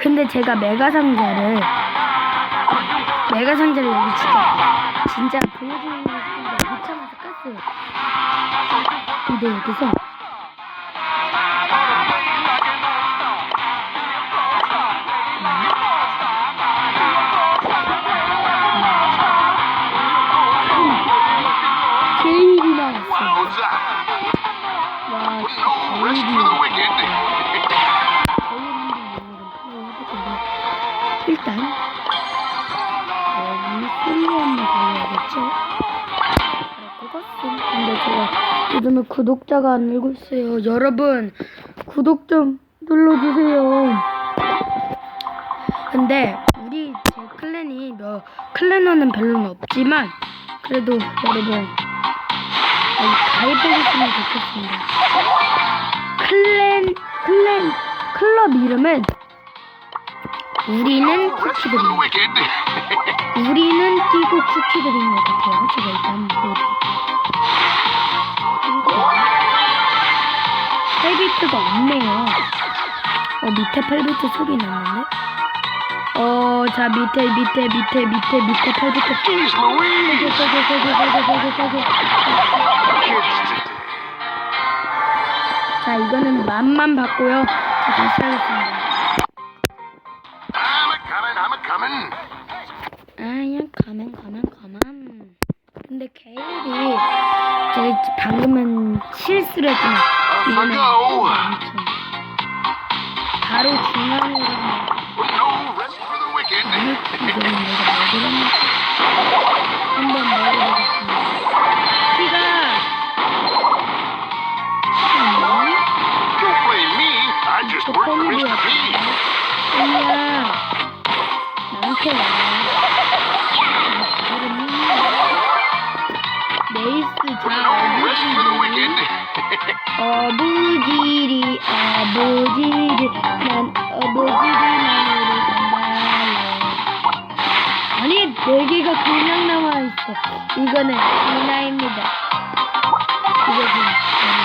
근데 제가 메가 상자를 메가 상자를 여기 진짜 진짜 보여주는 싶은데 못 참아서 깠어요. 근데 여기서 게일이 나왔어요. Wowza! 와, No rest for 근데 제가 요즘에 구독자가 안 늘고 있어요. 여러분 구독 좀 눌러주세요. 근데 우리 제 클랜이 몇 클랜원은 별로는 없지만 그래도 여러분 가입해주시면 좋겠습니다. 클랜 클랜 클럽 이름은 우리는 쿠키들입니다. 우리는 뛰고 같 밑에 팔비트 소리 났는데? 어, 자, 밑에, 밑에, 밑에, 밑에, 밑에 팔비트. Jeez Louise! 세개, 세개, 세개, 세개, 세개, 세개. Kids today. 자, 이거는 만만 받고요. 자, 다시 하겠습니다. 아야 가면 가면 가면 근데 게일이 제가 방금은 실수를 했지만 이거는 바로 the wicked. 이거는 내가 먹으려면 한번 먹어보겠습니다 피가. 아니야 나한테 와 wicked. 어부지 이거는 진화입니다. 이것은 저는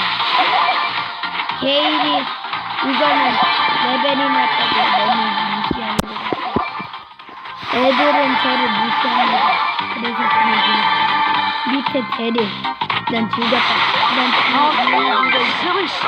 게일이 이거는 레벨이 낮다고 너무 무시하는 것 같아요 애들은 저를 무시합니다. 그래서 저는 밑에 대를 난 즐겼다. 난 Damn, 즐겼다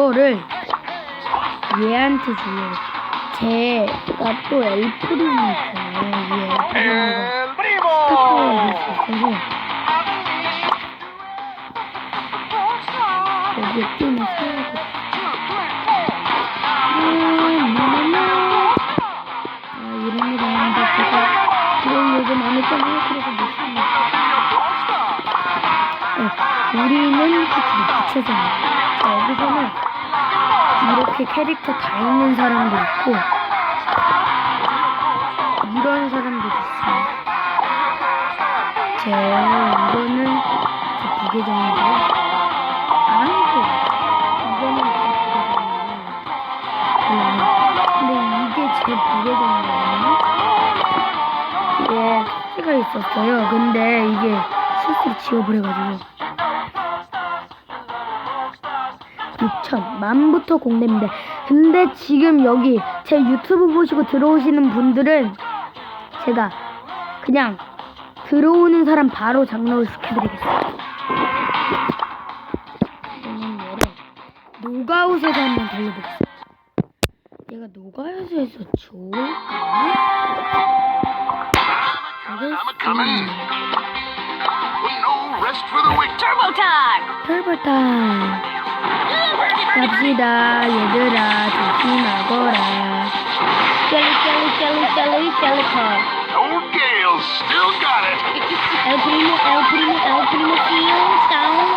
이거를 얘한테 주려고 제가 또 El 스타파워가 primo. 있어서 여기에 뛰면 사야 돼 우리는 붙여잖아요 자 여기서는 이렇게 캐릭터 다 있는 사람도 있고 이런 사람도 있어요. 제 이거는 제 부계정이고요. 아니고 이거는 제 부계정이고요. 근데 이게 제 부계정이거든요. 이게 숫자가 있었어요. 근데 이게 실수로 지워버려가지고 6천 만부터 공개입니다. 근데 지금 여기 제 유튜브 보시고 들어오시는 분들은 제가 그냥 들어오는 사람 바로 장로를 시켜드리겠습니다. 노가웃에서 한번 달려보겠습니다. 얘가 노가웃에서 좋을까? No rest for the wicked. Turbo time! 털벌타 갑시다 얘들아 조심하거라 젤리 젤리 젤리 젤리 젤리터 Old Gale still got it. El primo, el primo, el primo, tío, down,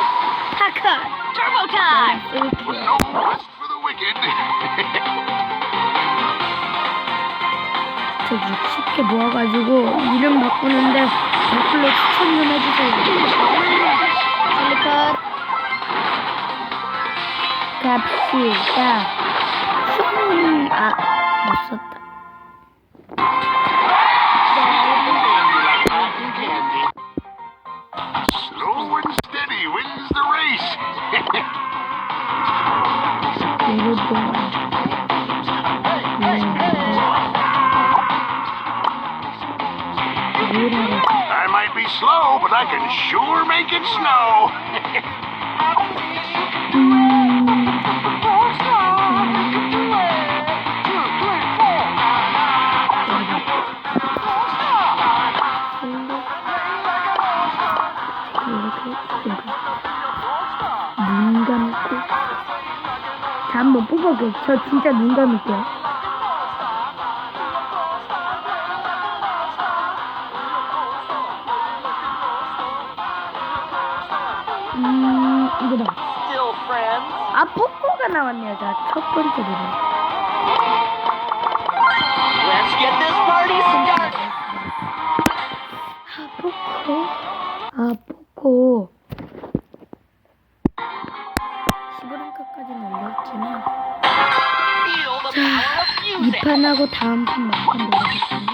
tac. 쓸게요. No rest for the wicked. 저 60개 모아가지고 이름 바꾸는데 댓글로 추천 좀 해주세요. 시다. 슝! 아, 못 썼다. Slow and steady wins the race. 여러분. 네. 뭐라고. I might be slow, but I can sure make it snow. 자, 한번 뽑아볼게요. 저 진짜 눈 감을게요. 음. Still friends? 아, 뽀뽀가 나왔네요. 자, 첫 번째 노래. Let's get this party started. 아, 포코. 판 하고 다음 판 막판 노리겠습니다.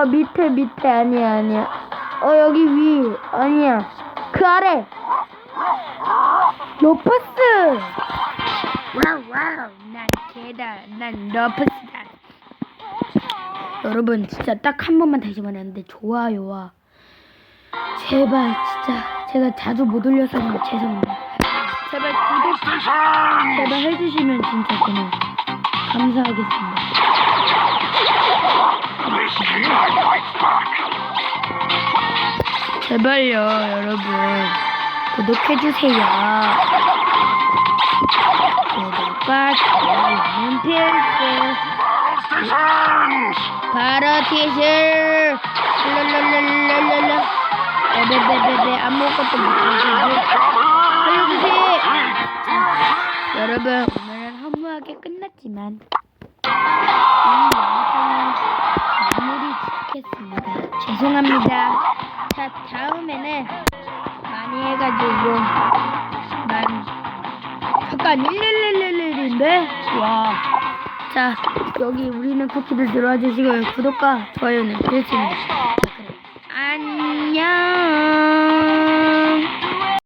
어, 밑에, 밑에, 아니야, 아니야. 어, 여기 위, 아니야. 그 아래! 로퍼스! 와우, 와우, 난 개다. 난 로퍼스다. 여러분 진짜 딱 한 번만 다시 말하는데 좋아요와 제발 진짜 제가 자주 못 올려서 죄송합니다. 제발 구독! 제발 해주시면 진짜 저는 감사하겠습니다. 제발요 여러분. 구독해주세요. 구독과 좋아요는 필수. 바로 티슈 랄랄랄랄랄라. 베베베베 아무것도 못하시고 여러분 오늘은 허무하게 끝났지만. 이 영상은 마무리 짓겠습니다 죄송합니다 자 다음에는 많이 해가지고 많이 잠깐 11111인데 와 자, 여기 우리는 쿠키들 들어와 주시고요. 구독과 좋아요는 필수입니다. 안녕.